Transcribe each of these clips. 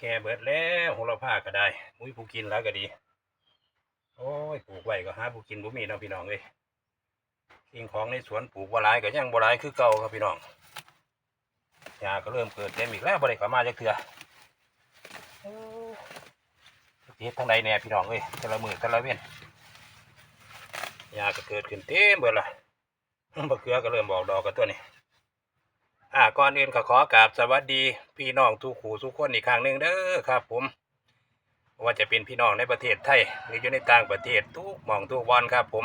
แกเบิดแล้วโหระพาก็ได้มุ้ยผู้กินแล้วก็ดี โอ้ยปลูกไว้ก็หาผู้กินบ่มีเนาะพี่น้องเอ้ยสิ่งของในสวนปลูกบ่หลายก็ยังบ่หลายคือเก่าครับพี่น้องหญ้าก็เริ่มเกิดเต็มอีกแล้วบ่ได้เข้ามาจักเทื่อโอ้เฮ็ดทางใดแน่พี่น้องเอ้ยแต่ละมือแต่ละเว้นหญ้าก็เกิดขึ้นเต็มเบิดละบะเขือก็เริ่มบอกดอกกันตัวนี้ อ่าก่อนอื่นก็ขอกราบสวัสดี พี่น้องทุกขู่ทุกคนอีกครั้งหนึ่งเด้อครับ ผม ว่าจะเป็นพี่น้องในประเทศไทยหรืออยู่ในต่างประเทศทุกหม่องทุกวันครับ ผม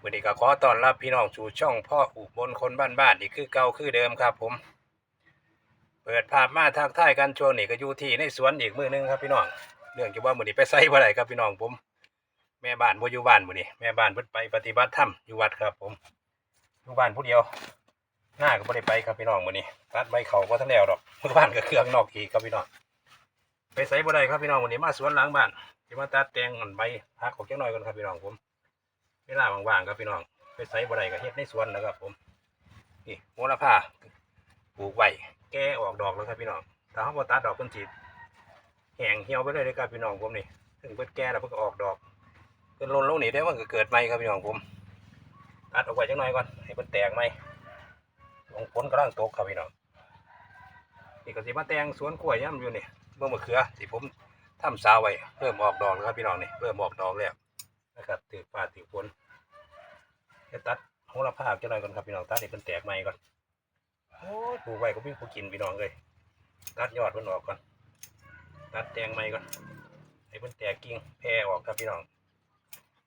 วันนี้ก็ขอต้อนรับพี่น้องสู่ช่องพ่ออุบลคนบ้านๆอีกคือเก่าคือเดิมครับ ผม เปิดภาพมาทักทายกันช่วงนี้ก็อยู่ที่ในสวนอีกมือหนึงครับ พี่น้องเรื่องที่ว่ามือนี้ไปใส่บ่ได้ครับพี่น้องผม แม่บ้านบ่อยู่บ้านมื้อนี้แม่บ้านเพิ่นไปปฏิบัติธรรมอยู่วัดครับ ผมอยู่บ้านผู้เดียว หน้าก็บ่ได้ไปครับพี่น้องมื้อนี้ตัดใบเขาบ่ทันแล้วดอกมือบ้านก็เครื่องนอกอีกครับพี่น้องไปไสบ่ได้ครับพี่น้องมื้อนี้มาสวนหลังบ้านสิมาตัดแตงอันใบพักออกจักหน่อยก่อนครับพี่น้องผมเวลาว่างๆครับพี่น้องไปไสบ่ได้ก็เฮ็ดในสวนนะครับ ผมนี่โหระพาปลูกไว้แก่ออกดอกแล้วครับพี่น้องถ้าเฮาบ่ตัดดอกเพิ่นสิแห้งเหี่ยวไปเลยเด้ครับพี่น้องผมนี่ถึงเพิ่นแก่แล้วเพิ่นก็ออกดอกเพิ่นลนลงนี่ได้มันก็เกิดใหม่ครับพี่น้องผมตัดออกไว้จังหน่อยก่อนให้เพิ่นแตกใหม่ ลงฝนกำลังตกครับพี่น้องนี่ก็สิมาแตงสวนกล้วยย่ำอยู่นี่เมื่อมะเขือที่ผมทำซาวไว้เริ่มออกดอกแล้วครับพี่น้องนี่เริ่มออกดอกแล้วนะครับถือฟ้าถือฝนจะตัดโหระพาจังหน่อยก่อนครับพี่น้องตัดให้เพิ่นแตกใหม่ก่อนโอ้ยปลูกไว้ก็มีผู้กินพี่น้องเลยตัดยอดเพิ่นออกก่อนตัดแตงใหม่ก่อนให้เพิ่นแตกกิ่งแพร่ออกครับพี่น้อง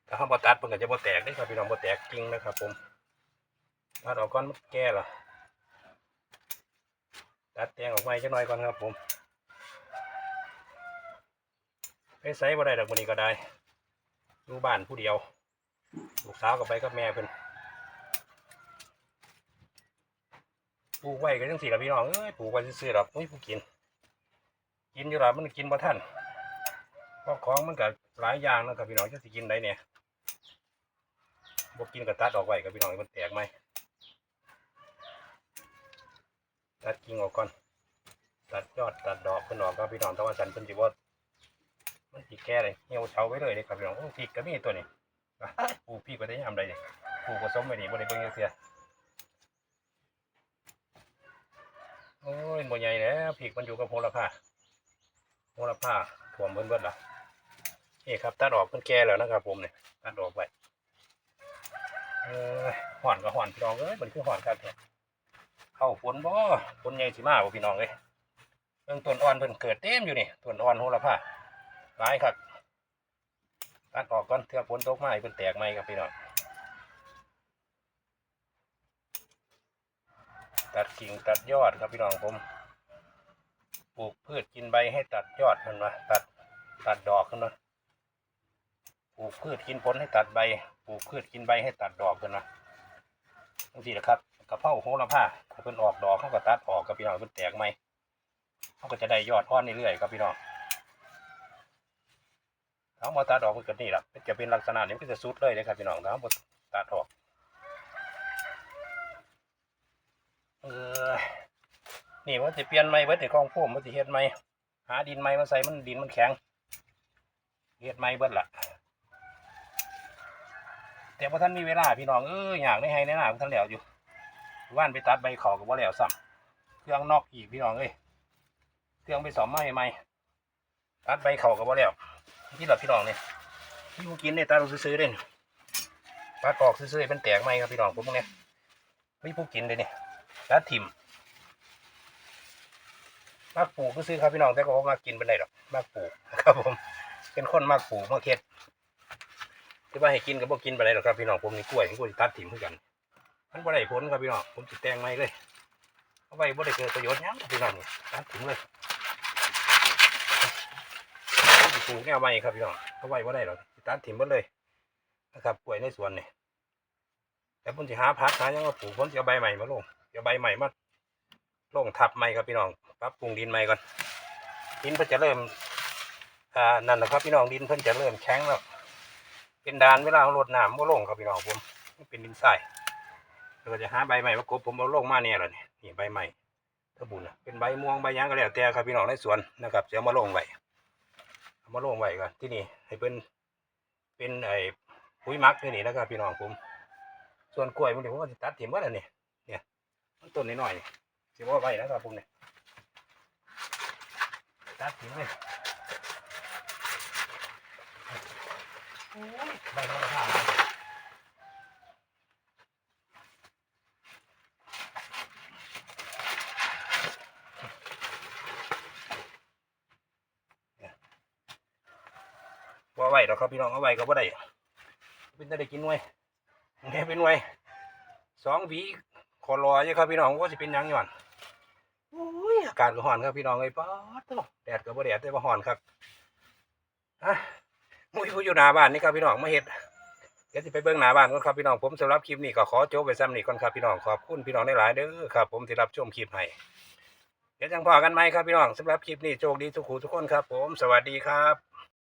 ถ้าเขาบ่ตัดเพิ่นก็จะบ่แตกเด้ครับพี่น้องบ่แตกจริงนะครับผมตัดออกก่อนมันแก่ละ ตัดแตงออกมาจักหน่อยก่อนครับผมไปใส่บ่ได้ดอกมื้อนี้ก็ได้อยู่บ้านผู้เดียว ลูกสาวก็ไปกับแม่เพิ่นปลูกไว้ก็จังซี่ละพี่น้องเอ้ยปลูกไว้ซื่อๆดอกอุ้ยผู้กิน กินอยู่ล่ะมันกินบ่ทันเพราะของมันก็หลายอย่างนะครับพี่น้องจะสิกินได้เนี่ยบกินกับตัดออกไว้กับพี่น้องมันแตกไหม ตัดกิ่งออกก่อน ตัดยอดตัดดอกเพิ่นออกครับพี่น้องแต่ว่าสันเพิ่นสิบ่มันสิแก่เลยเหี่ยวเฉาไว้เลยเด้ครับพี่น้องโอ้พริกก็มีตัวนี้ปลูกพริกไปได้ยามใดเนี่ยปลูกผสมไว้นี่บ่ได้เบิ่งจักเทื่อโอ้ยบ่ใหญ่แล้วพริกมันอยู่กับโหระพาโหระพาท่วมเบิ่นเบิดล่ะนี่ครับตัดออกเพิ่นแก่แล้วนะครับ ผมเนี่ยตัดออกไว้เออห่อนก็ห่อนพี่น้องเอ้ยมันคือห่อนครับเนี่ย เข้าฝนบ่ฝนใหญ่สิมาบ่พี่น้องเอ้ยเบิ่งต้นอ่อนเพิ่นเกิดเต็มอยู่นี่ต้นอ่อนโหระพาหลายครับตัดออกก่อนเทื่อฝนตกมาให้เพิ่นแตกใหม่ครับพี่น้องตัดกิ่งตัดยอดครับพี่น้องผมปลูกพืชกินใบให้ตัดยอดมันมาตัดตัดดอกกันนาะปลูกพืชกินผลให้ตัดใบปลูกพืชกินใบให้ตัดดอกกันนะ ทั้งสี่แหละครับกระเพราโหระพาถ้าเพิ่นออกดอกเขาก็ตัดออกกับพี่น้องเพิ่นแตกไหมเขาก็จะได้ยอดอ่อนเรื่อยๆครับพี่น้องเขามาตัดออกมันก็นี่แหละจะเป็นลักษณะนี้มันก็จะสุดเลยนะครับพี่น้องเขาบตัดออกเออนี่มันจะเปลี่ยนไหมเบิดในคลองพุ่มมันจะเฮ็ดไหมหาดินไหมมาใส่มันดินมันแข็งเฮ็ดไหมเบิดล่ะ แต่พอท่านมีเวลาพี่น้องเอออยากได้ให้แน่นาท่านแล้วอยู่ว่านไปตัดใบเขากับว่าแล้วซ้ำเครื่องนอกอีกพี่น้องเอ้ยเครื่องไปสอมไม้ใหม่ตัดใบเขากับว่าแล้วที่หลับพี่น้องเนี่ยที่กูกินเนี่ยตาเราซื้อๆเด่นตัดออกซื้อๆเป็นแตกไหมครับพี่น้องผมเนี่ยไม่ผู้กินเลยเนี่ยตัดถิ่มมากปลูกซื้อครับพี่น้องแต่ก็มากกินเป็นไรหรอกมากปลูกนะครับผมเป็นคนมากปลูกมากเค็ด ที่ว่าให้กินก็บ่กินไปไหนหรอกครับพี่น้องผมนี่กล้วยผมก็สิตัดถิ่มเหมือนกัน มันบ่ได้ผลครับพี่น้องผมสิแตงไม่เลยเอาไว้บ่ได้เกิดประโยชน์ยังพี่น้องนี่ตัดถิ่มเลยปลูกแนวใหม่ครับพี่น้องเอาไว้บ่ได้หรอกตัดถิ่มหมดเลยนะครับกล้วยในสวนนี่แต่ผมสิหาพักหายังมาปลูกผมจะเอาใบใหม่มาลงจะเอาใบใหม่มาลงทับใหม่ครับพี่น้องปรับปรุงดินใหม่ก่อนดินเพิ่นจะเริ่มอ่านั่นแหละครับพี่น้องดินเพิ่นจะเริ่มแข็งแล้ว เป็นดานเวลาเอารดน้ำบ่ลงครับพี่น้องผมมันเป็นดินทรายเราก็จะหาใบใหม่มากบผมเอาลงมาเนี่ยแหละนี่นี่ใบใหม่ถ้าบุญนะเป็นใบม่วงใบยางก็แล้วแต่ครับพี่น้องในสวนนะครับจะเอามาลงไว้เอามาลงไว้ก่อนที่นี่ให้เป็นเป็นไอ้ปุ๋ยมักที่นี่นะครับพี่น้องผม ส่วนกล้วยมันเดี๋ยวผมจะตัดถิ่มไว้แล้วนี่เนี่ยมันต้นน้อยๆนี่สิว่าไว้นะครับผมเนี่ยตัดถิ่มเลยโอ้ย ใบมันราคาหลายว่าไว้ดอกครับพี่น้องเอาไว้ก็บ่ได้เป็นได้กินหน่วยแม่เป็นหน่วยสองหวีขอรออยู่ครับพี่น้องว่าสิเป็นหยังย่อนโอ้ยอากาศก็ร้อนครับพี่น้องเอ้ยป๊าดโตแดดก็บ่แดดแต่ว่าร้อนครับอะ มุ้ยผู้อยู่หน้าบ้านนี่ครับพี่น้องมาเห็ดเดี๋ยวจะไปเบื้องหน้าบ้านก่อนครับพี่น้องผมสำหรับคลิปนี้ก็ขอจบไปซ้ำนี่ก่อนครับพี่น้องขอบคุณพี่น้องได้หลายๆเด้อครับ ผมที่รับชมคลิปให้เดี๋ยวจังพอกันไหมครับพี่น้องสำหรับคลิปนี้โชคดีทุกคู่ทุกคนครับ ผมสวัสดีครับ